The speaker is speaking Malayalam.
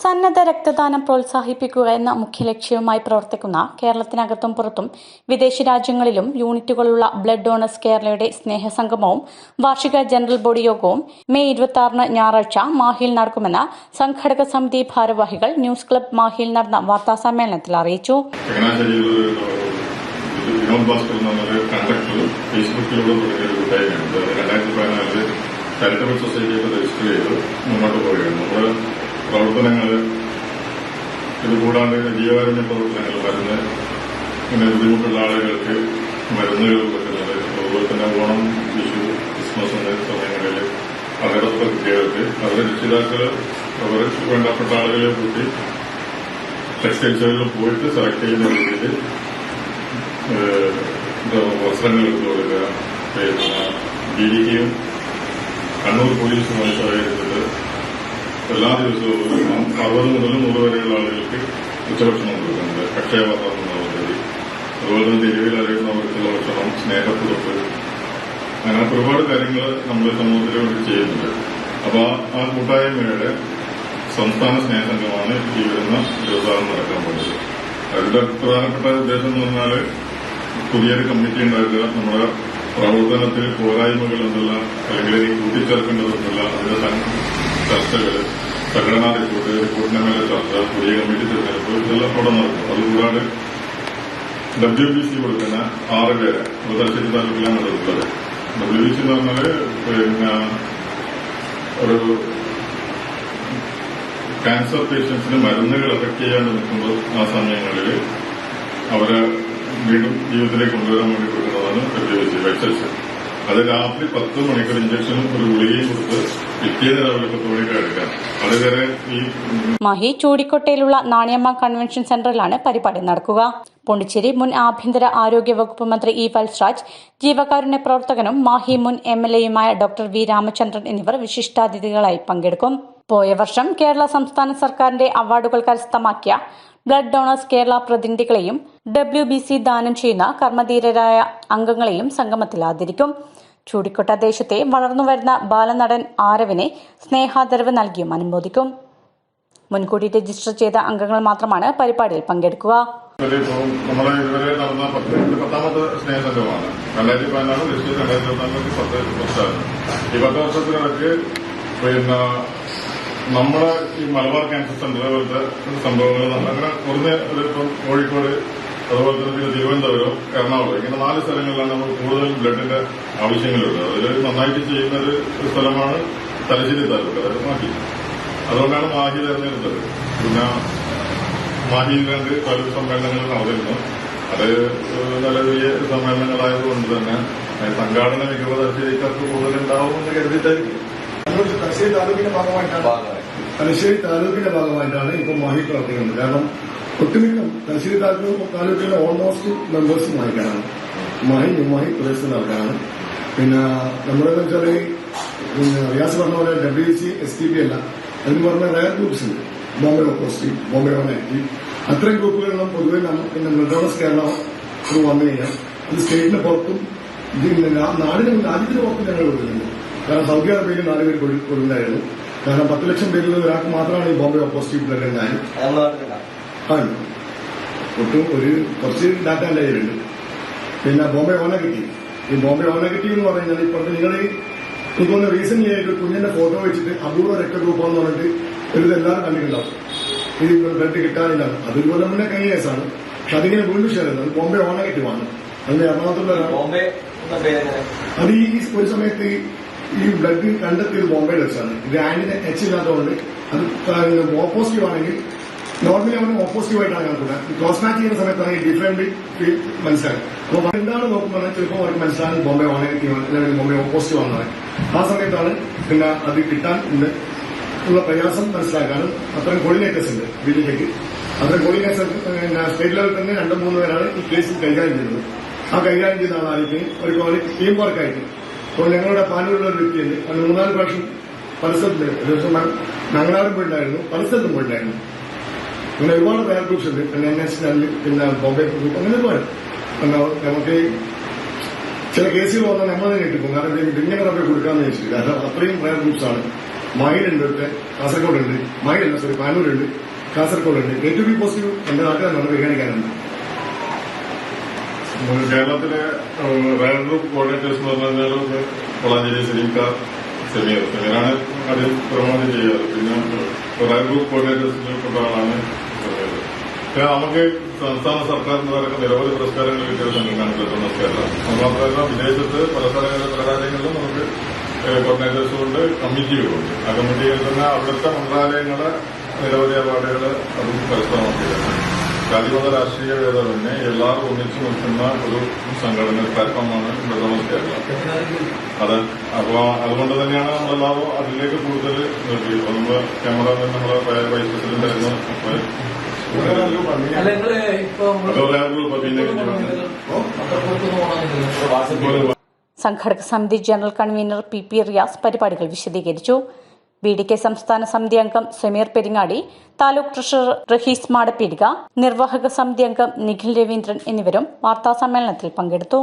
സന്നദ്ധ രക്തദാനം പ്രോത്സാഹിപ്പിക്കുക എന്ന മുഖ്യ ലക്ഷ്യവുമായി പ്രവർത്തിക്കുന്ന കേരളത്തിനകത്തും പുറത്തും വിദേശ രാജ്യങ്ങളിലും യൂണിറ്റുകളുള്ള ബ്ലഡ് ഡോണേഴ്സ് കേരളയുടെ സ്നേഹസംഗമവും വാർഷിക ജനറൽ ബോഡി യോഗവും മെയ് ഇരുപത്തി ആറിന് ഞായറാഴ്ച മാഹിയിൽ നടക്കുമെന്ന് സംഘടക സമിതി ഭാരവാഹികൾ ന്യൂസ് ക്ലബ് മാഹിയിൽ നടന്ന വാർത്താ സമ്മേളനത്തിൽ അറിയിച്ചു. ചാരിറ്റബിൾ സൊസൈറ്റിയൊക്കെ രജിസ്റ്റർ ചെയ്ത് മുന്നോട്ട് പോവുകയാണ് നമ്മുടെ പ്രവർത്തനങ്ങൾ ഇത് തന്നെ ജീവകാരുണ്യ പ്രവർത്തനങ്ങൾ മരുന്ന് പിന്നെ ബുദ്ധിമുട്ടുള്ള ആളുകൾക്ക് മരുന്നുകൾ കൊടുക്കുന്നത് അതുപോലെ തന്നെ ഓണം വിഷു ക്രിസ്മസ് എന്ന സമയങ്ങളിൽ അവരുടെ കുട്ടികൾക്ക് അവരുടെ രക്ഷിതാക്കൾ അവർക്ക് വേണ്ടപ്പെട്ട ആളുകളെ കൂട്ടി ടെക്സ്റ്റൈൽസുകളിൽ പോയിട്ട് സെലക്ട് ചെയ്യുന്ന രീതിയിൽ വസ്ത്രങ്ങൾ എടുത്തു കൊടുക്കുക പിന്നെ കെയും കണ്ണൂർ പോലീസ് സഹകരിച്ചിട്ട് എല്ലാ ദിവസവും അറുപത് മുതൽ നൂറ് വരെയുള്ള ആളുകൾക്ക് ഉച്ചഭക്ഷണം കൊടുക്കുന്നുണ്ട്. കക്ഷയപാത്രം എന്ന പദ്ധതി അതുപോലെ തന്നെ തെരുവിൽ അറിയുന്നവർക്കുള്ള ഭക്ഷണം സ്നേഹത്തുറപ്പ് അങ്ങനത്തെ ഒരുപാട് കാര്യങ്ങൾ നമ്മുടെ സമൂഹത്തിന് വേണ്ടി ചെയ്യുന്നുണ്ട്. അപ്പോൾ ആ കൂട്ടായ്മയുടെ സംസ്ഥാന സ്നേഹസംഘമാണ് ഈ വരുന്ന ദിവസം നടക്കാൻ പോകുന്നത്. അതിന്റെ പ്രധാനപ്പെട്ട ഉദ്ദേശം എന്ന് പറഞ്ഞാൽ പുതിയൊരു കമ്മിറ്റി ഉണ്ടാക്കുക നമ്മുടെ പ്രവർത്തനത്തിൽ പോരായ്മകൾ എന്നുള്ള അല്ലെങ്കിൽ ഈ കൂട്ടിച്ചേർക്കേണ്ടതെന്നുള്ള അതിന്റെ ചർച്ചകൾ സംഘടനാ റിപ്പോർട്ട് റിപ്പോർട്ടിന്റെ മേലെ ചർച്ച പുതിയ കമ്മിറ്റി തിരഞ്ഞെടുപ്പ് ഇതെല്ലാം അവിടെ നടക്കും. അതുകൂടാതെ ഡബ്ല്യു ബി സി കൊടുക്കുന്ന ആറ് പേരെ തലശ്ശേരി താലൂക്കിലാണ് ഉള്ളത്. ഡബ്ല്യു ബി സി എന്ന് പറഞ്ഞാൽ പിന്നെ ഒരു ക്യാൻസർ പേഷ്യൻസിന് മരുന്നുകൾ എഫക്ട് ചെയ്യാണ്ട് നിൽക്കുമ്പോൾ ആ സമയങ്ങളിൽ അവരെ വീണ്ടും ജീവിതത്തിലേക്ക് കൊണ്ടുവരാൻ വേണ്ടി കൊടുക്കുന്നതാണ് ഡബ്ല്യു ബി സി വെച്ചസ് അത് രാത്രി പത്ത് മണിക്കൂർ ഇഞ്ചക്ഷനും ഒരു ഗുളികയും കൊടുത്ത് പിറ്റേന്ന് രാവിലെ പത്ത് മണിക്ക് എടുക്കാം. അതുവരെ ഈ മഹി ചൂടിക്കൊട്ടയിലുള്ള നാണിയമ്മ കൺവെൻഷൻ സെന്ററിലാണ് പരിപാടി നടക്കുക. പോണ്ടിച്ചേരി മുൻ ആഭ്യന്തര ആരോഗ്യ വകുപ്പ് മന്ത്രി ഇ വത്സരാജ് ജീവകാരുണ്യ പ്രവർത്തകനും മാഹി മുൻ എം എൽ എയുമായ ഡോക്ടർ വി രാമചന്ദ്രൻ എന്നിവർ വിശിഷ്ടാതിഥികളായി പങ്കെടുക്കും. പോയ വർഷം കേരള സംസ്ഥാന സർക്കാരിന്റെ അവാർഡുകൾ കരസ്ഥമാക്കിയ ബ്ലഡ് ഡോണേഴ്സ് കേരള പ്രതിനിധികളെയും ഡബ്ല്യു ബി സി ദാനം ചെയ്യുന്ന കർമ്മധീരരായ അംഗങ്ങളെയും സംഗമത്തിൽ ആദരിക്കും. ചൂടിക്കൊട്ട ദേശത്തെ വളർന്നുവരുന്ന ബാലനടൻ ആരവിനെ സ്നേഹാദരവ് നൽകിയും അനുമോദിക്കും. മുൻകൂട്ടി രജിസ്റ്റർ ചെയ്ത അംഗങ്ങൾ മാത്രമാണ് പരിപാടിയിൽ പങ്കെടുക്കുക. ഇതുവരെ നടന്ന രജിസ്റ്റർ ഈ പിന്നെ നമ്മുടെ ഈ മലബാർ ക്യാൻസർ സെന്റർ പോലത്തെ സംഭവങ്ങൾ അങ്ങനെ കുറഞ്ഞ ഒരു ഇപ്പം കോഴിക്കോട് അതുപോലെ തന്നെ പിന്നെ തിരുവനന്തപുരം എറണാകുളം. ഇങ്ങനെ നാല് സ്ഥലങ്ങളിലാണ് നമ്മൾ കൂടുതൽ ബ്ലഡിന്റെ ആവശ്യങ്ങളുള്ളത്. അതിൽ നന്നായിട്ട് ചെയ്യുന്ന ഒരു സ്ഥലമാണ് തലശ്ശേരി താലൂക്ക്. അതായത് മാഹി. അതുകൊണ്ടാണ് മാഹി തെരഞ്ഞെടുത്തത്. പിന്നെ മാഹിയിൽ രണ്ട് താലൂക്ക് സമ്മേളനങ്ങൾ നടന്നിരുന്നു അത് നല്ല വലിയ സമ്മേളനങ്ങളായതുകൊണ്ട് തന്നെ സംഘാടന മികവ് തലശ്ശേരിക്കാർക്ക് കൂടുതലുണ്ടാവുമെന്ന് കരുതിയിട്ടായിരിക്കും. തലശ്ശേരി താലൂക്കിന്റെ ഭാഗമായിട്ടാണ്. തലശ്ശേരി താലൂക്കിന്റെ ഭാഗമായിട്ടാണ് ഇപ്പൊ മാഹി പ്രവർത്തിക്കുന്നത്. കാരണം തലശ്ശേരി താലൂക്ക് താലൂക്കിലെ ഓൾമോസ്റ്റ് മെമ്പേഴ്സ് വായിക്കാനാണ് മായി പ്രദേശത്തുള്ള നടക്കാനാണ് പിന്നെ നമ്മുടെ വെച്ചാൽ റിയാസ് പറഞ്ഞ പോലെ W C S T P അല്ല. എന്ന് പറഞ്ഞ റയർ ഗ്രൂപ്പ്സ് ഉണ്ട്. ബോംബെ ഓപ്പോസ്റ്റി ബോംബെ വൺ ആക്ടി അത്രയും ഗ്രൂപ്പുകളിലും പൊതുവെ പിന്നെ മെഡ്രോണസ് കേരള വന്നു കഴിഞ്ഞാൽ അത് സ്റ്റേറ്റിന് പുറത്തും ഇതിന് നാടിന് രാജ്യത്തിന് പുറത്തും ഞങ്ങൾ കൊടുക്കുന്നുണ്ട്. കാരണം സൗദി അറേബ്യയിൽ നാല് പേര് കൊടു- കൊടുക്കുന്നുണ്ടായിരുന്നു കാരണം പത്ത് ലക്ഷം പേരിൽ ഒരാൾക്ക് മാത്രമാണ് ഈ ബോംബെ ഓപ്പോസിറ്റീവ് ബ്ലഡ് ഉണ്ടായത്. ആണ് ഒട്ടും ഒരു കുറച്ച് ഡാറ്റ എന്റെ കയ്യിലുണ്ട്. പിന്നെ ബോംബെ ഓന കിട്ടി. ഈ ബോംബെ ഓന കിട്ടി എന്ന് പറഞ്ഞാൽ ഇപ്പോഴത്തെ നിങ്ങൾ എനിക്കൊന്ന് റീസെന്റ് ആയിട്ട് കുഞ്ഞിന്റെ ഫോട്ടോ വെച്ചിട്ട് അപൂർവ രക്തഗ്രൂപ്പ് എന്ന് പറഞ്ഞിട്ട് ഒരു ഇതെല്ലാവരും കണ്ടിട്ടുണ്ടാവും. ഇത് ബ്ലഡ് കിട്ടാനില്ല. അതുപോലെ തന്നെ കൈ കേസാണ്. പക്ഷെ അതിങ്ങനെ വീണ്ടും ഷെയർ ചെയ്യുന്നത് ബോംബെ ഓണ കിട്ടി വാങ്ങും അതിന് എറണാകുളത്തുള്ള ബോംബെ അത് ഈ ഒരു സമയത്ത് ഈ- ബ്ലഡ് കണ്ടെത്തിയത് ബോംബെയിൽ വെച്ചാണ്. ഗ്രാൻഡിന് എച്ച് ഇല്ലാത്തതുകൊണ്ട് അത് ഓപ്പോസിറ്റീവ് ആണെങ്കിൽ നോർമലി അവന് ഓപ്പോസിറ്റീവ് ആയിട്ടാണ് കണക്കൂട്ടുക ക്രോസ് മാച്ച് ചെയ്യുന്ന സമയത്താണ് ഡിഫറെന്റ് മനസ്സിലാകും അപ്പോൾ എന്താണ് നോക്കുമ്പോൾ ചിലപ്പോൾ അവർക്ക് മനസ്സിലാകും ബോംബെ ഓണഗറ്റീവ് അല്ലെങ്കിൽ ബോംബെ ഓപ്പോസിറ്റീവ് ആണെന്നാണ് ആ സമയത്താണ് പിന്നെ അത് കിട്ടാൻ ഉള്ള പ്രയാസം മനസ്സിലാക്കാനും അത്തരം കോർഡിനേറ്റേഴ്സ് ഉണ്ട് ബില്ലിലേക്ക് അത്തരം കോർഡിനേറ്റേഴ്സ് സ്റ്റേറ്റ് ലെവലിൽ തന്നെ രണ്ടു മൂന്ന് പേരാണ് ഈ കേസ് കൈകാര്യം ചെയ്യുന്നത്. ആ കൈകാര്യം ചെയ്യുന്ന ആളായിരിക്കും ഒരു ടീം വർക്കായിട്ട് അപ്പോൾ ഞങ്ങളുടെ പാനൂരിലുള്ള ഒരു വ്യക്തിയുണ്ട്. അത് മൂന്നാൽ പ്രാവശ്യം പല സ്ഥലത്ത് ഞങ്ങളാരും പോയിട്ടുണ്ടായിരുന്നു. പല സ്ഥലത്തും പോയിട്ടുണ്ടായിരുന്നു. അങ്ങനെ ഒരുപാട് റയർ ഗ്രൂപ്പ്സ് ഉണ്ട് പിന്നെ എൻ എസ് പിന്നെ ബോംബെ ഗ്രൂപ്പ് അങ്ങനെ ഒരുപാട്. നമുക്ക് ചില കേസുകൾ വന്നാൽ നമ്മൾ തന്നെ കിട്ടും കാരണം ഇങ്ങനെ പിന്നെ കുറെ കൊടുക്കാന്ന് വെച്ചിട്ട് കാരണം അത്രയും റയർ ഗ്രൂപ്പ്സ് ആണ് മൈലുണ്ട് ഒക്കെ കാസർഗോഡുണ്ട്. മൈലല്ല സോറി പാനൂരുണ്ട്. കാസർഗോഡുണ്ട്. ഏറ്റവും ബി പോസിറ്റീവ് എന്റെ നാട്ടിലാണ് പരിഗണിക്കാനുണ്ട് ഉം, കേരളത്തിലെ റയർ ഗ്രൂപ്പ് കോർഡിനേറ്റേഴ്സ് എന്ന് പറഞ്ഞാൽ കൊളാഞ്ചേരി സലീംക സെമീർ സെമീറാണ് അതിൽ പ്രമോട്ട് ചെയ്യാറ് പിന്നെ റയർ ഗ്രൂപ്പ് കോർഡിനേറ്റേഴ്സിൽ പെട്ട പിന്നെ നമുക്ക് സംസ്ഥാന സർക്കാരിന് പറയുന്ന നിരവധി പുരസ്കാരങ്ങൾ കിട്ടിയ സംഘടനയാണ് പെട്രോണസ് കേരള വിദേശത്ത് പല സ്ഥലങ്ങളിലെ പല രാജ്യങ്ങളിലും നമുക്ക് കോർഡിനേറ്റേഴ്സ് കൊണ്ട് കമ്മിറ്റികളുണ്ട് ആ കമ്മിറ്റിയിൽ തന്നെ അവിടുത്തെ മന്ത്രാലയങ്ങളെ നിരവധി അവാർഡുകൾ അതും കരസ്ഥമാക്കിയതാണ് ജാതിമത രാഷ്ട്രീയ ഭേദമന്യേ എല്ലാവരും ഒന്നിച്ചു നിൽക്കുന്ന ഒരു സംഘടന പ്ലാറ്റ്ഫോമാണ് പെട്രോണസ് കേരള അത് അപ്പൊ അതുകൊണ്ട് തന്നെയാണ് നമ്മളെല്ലാവരും അതിലേക്ക് കൂടുതൽ നിർത്തി. അപ്പൊ നമ്മൾ ക്യാമറമാൻ നമ്മളെ വൈസ് പ്രസിഡന്റ് ആയിരുന്നു സംഘടക സമിതി general convener P P Riyas പരിപാടികൾ വിശദീകരിച്ചു. ബി ഡി കെ സംസ്ഥാന സമിതി അംഗം സമീർ പെരിങ്ങാടി താലൂക്ക് ട്രഷറർ റഹീസ് മാടപ്പീടിക നിർവാഹക സമിതി അംഗം നിഖിൽ രവീന്ദ്രൻ എന്നിവരും വാർത്താസമ്മേളനത്തിൽ പങ്കെടുത്തു.